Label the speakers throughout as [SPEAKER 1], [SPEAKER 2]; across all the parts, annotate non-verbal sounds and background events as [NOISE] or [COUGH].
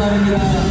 [SPEAKER 1] Thank you.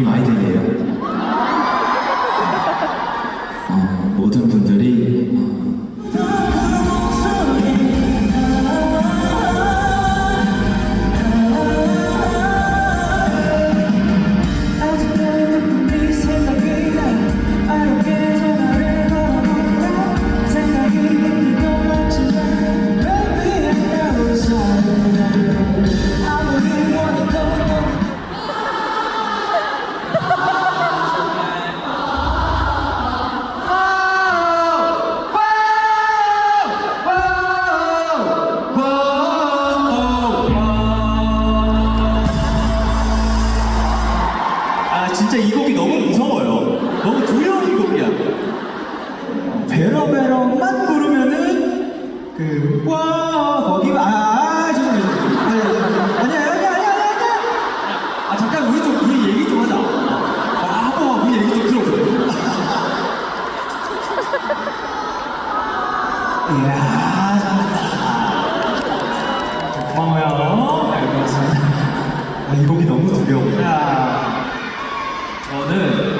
[SPEAKER 1] 이미 마이들이에요.
[SPEAKER 2] 그 와 거기가 아 죄송해요. 아니 아니 아니 아니 아니 아니. 아 잠깐 우리 좀 우리 얘기 좀 하자. 아 한번 우리 얘기 좀 들어보세요. 이야. 고마워요. 알겠습니다. 아, 이 곡이 너무 두려워. 야, 저는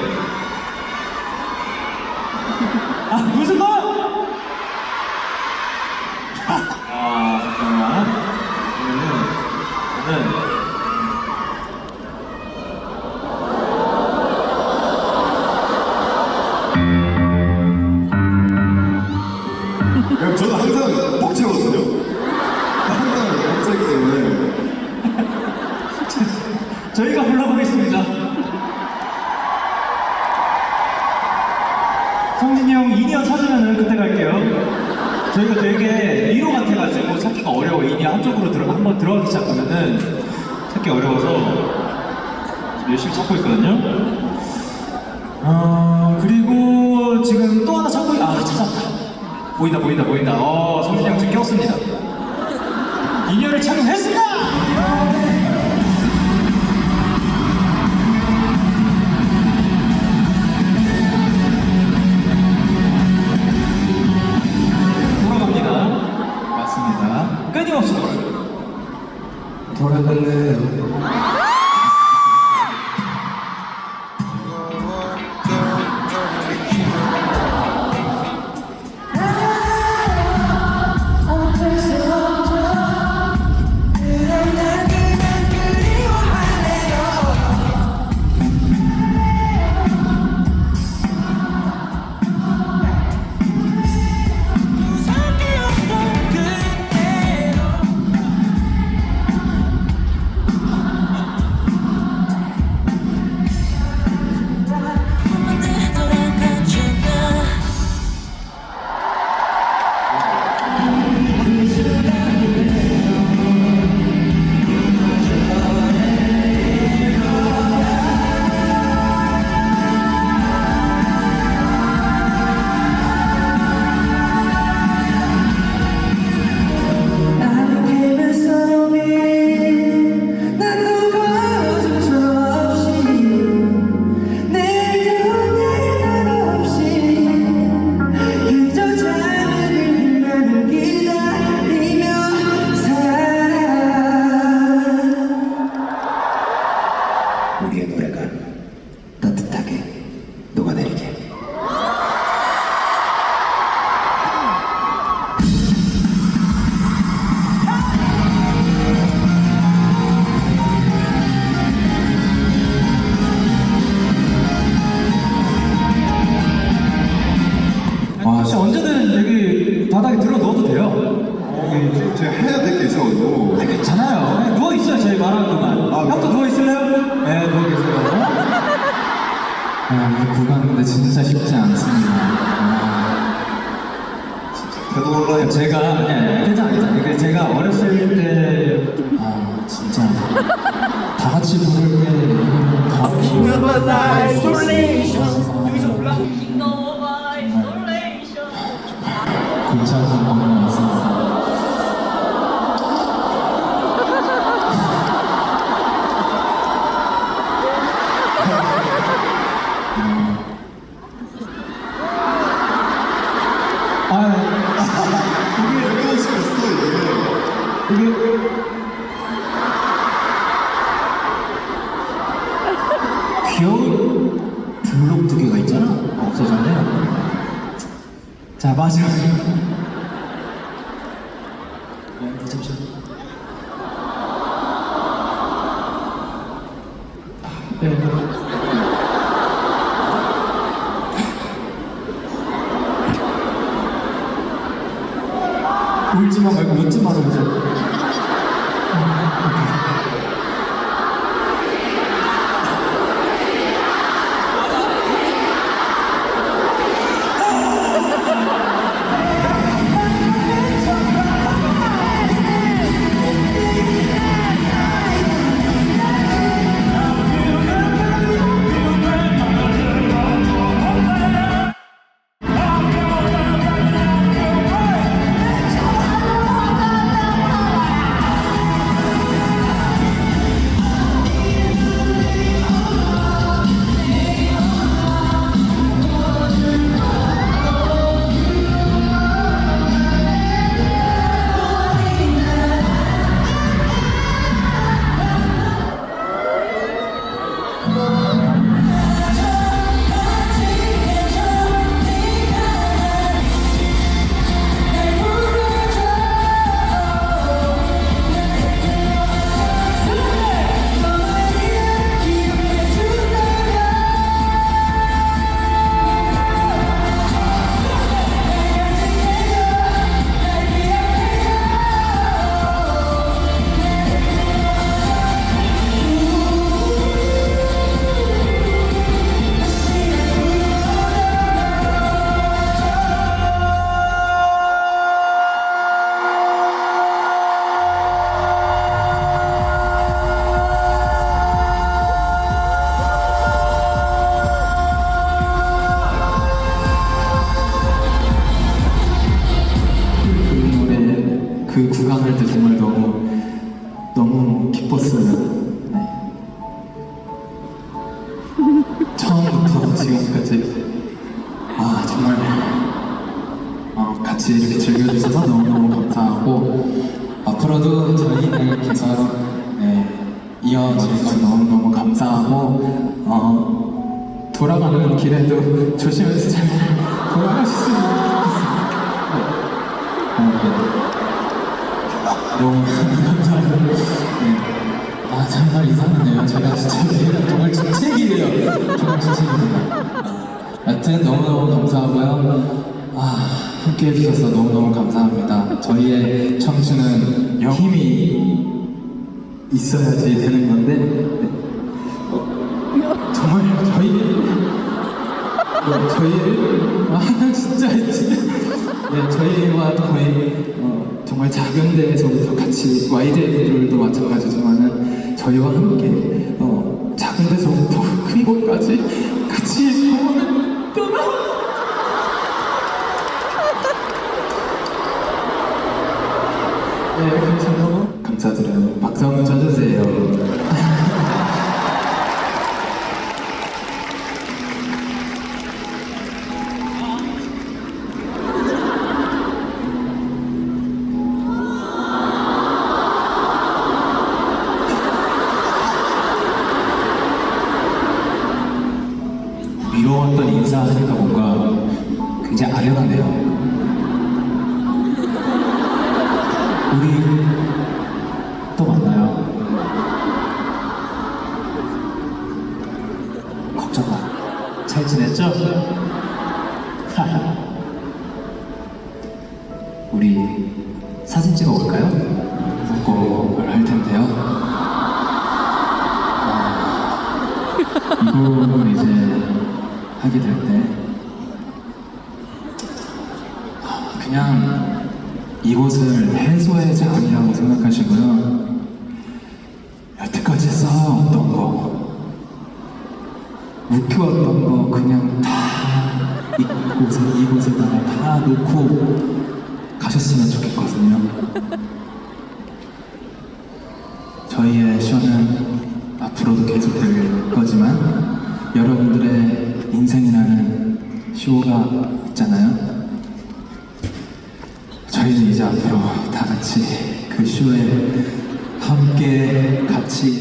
[SPEAKER 2] 성진이 형 2년 찾으면은 그때 갈게요. 저희가 되게 미로 같아가지고 찾기가 어려워. 2년 한쪽으로 들어 한번 들어가기 시작하면은 찾기 어려워서 열심히 찾고 있거든요. 어 그리고 지금 또 하나 찾고 있... 아 찾았다. 보인다 보인다 보인다. 어 성진이 형 지금 꼈습니다. 2년을 착용했습니다.
[SPEAKER 3] 네.
[SPEAKER 4] 어,
[SPEAKER 2] 보이지?
[SPEAKER 3] 제가 해야 될 게 있어가지고.
[SPEAKER 2] 아, 괜찮아요. 네, 누워있어요, 저희 말하는 동안.
[SPEAKER 3] 아, 네.
[SPEAKER 2] 형도 누워있을래요? 네, 누워계세요.
[SPEAKER 1] 아, 이 구간 근데 진짜 쉽지 않습니다. 아.
[SPEAKER 3] 되돌아야
[SPEAKER 2] 제가, 네, 아니, 아니, 제가 어렸을 때,
[SPEAKER 1] 아, 진짜. 다 같이 부를 때, 다.
[SPEAKER 3] 같이 부를 때. 여기서 올라.
[SPEAKER 2] 킹덤 오브 블록 두 개가 있잖아. 없어졌네요 자 마지막. 네, 잠시만 네.
[SPEAKER 1] 같이 이렇게 즐겨주셔서 너무너무 감사하고 앞으로도 저희는 계속 네, 이어져서 너무너무 감사하고 어, 돌아가는 길에도 조심해서 잘 돌아가셨으면 좋겠습니다. 네. 너무 감사합니다. 네. 아 정말 이상하네요. 제가 진짜 정말 주책이에요. 정말 주책입니다. 여튼 너무너무 감사하고요. 아 함께 해주셔서 너무너무 감사합니다. 저희의 청춘은 힘이 있어야지 되는 건데 네. 어, 정말 저희 어, 저희 아 진짜 네 저희와 곳거의 어, 정말 작은 데에서부터 같이 와이드들도 마찬가지지만은 저희와 함께 어, 작은 데서부터 큰 곳까지 같이 영원을 떠나 네 그래서 너무 감사드려요 박수 한번 쳐주세요.
[SPEAKER 2] 미뤄왔던 인사하니까 뭔가 굉장히 아련하네요. 지냈죠? [LAUGHS] 우리 사진 찍어 볼까요?
[SPEAKER 1] 곡을 할 텐데요. 어, 이 곡은 이제 하게 될 때 그냥 이곳을 해소의 장이라고 생각하시고요. 여태까지 쌓아왔던 거, 묵혀왔던 거 그냥 다 이곳에, 이곳에다가 다 놓고 가셨으면 좋겠거든요. 저희의 쇼는 앞으로도 계속될 거지만 여러분들의 인생이라는 쇼가 있잖아요. 저희는 이제 앞으로 다 같이 그 쇼에 함께 같이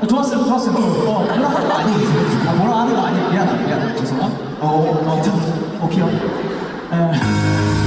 [SPEAKER 1] 어,
[SPEAKER 3] 좋았어요,
[SPEAKER 2] 좋았어요. 어, 뭐라 하는 거 아니에요. 아, 뭐라 하는 거 아니에요. 미안하다, 미안하다. 죄송합니다.
[SPEAKER 3] 어, 어,
[SPEAKER 2] 어, 괜찮아. 오케이요. 에.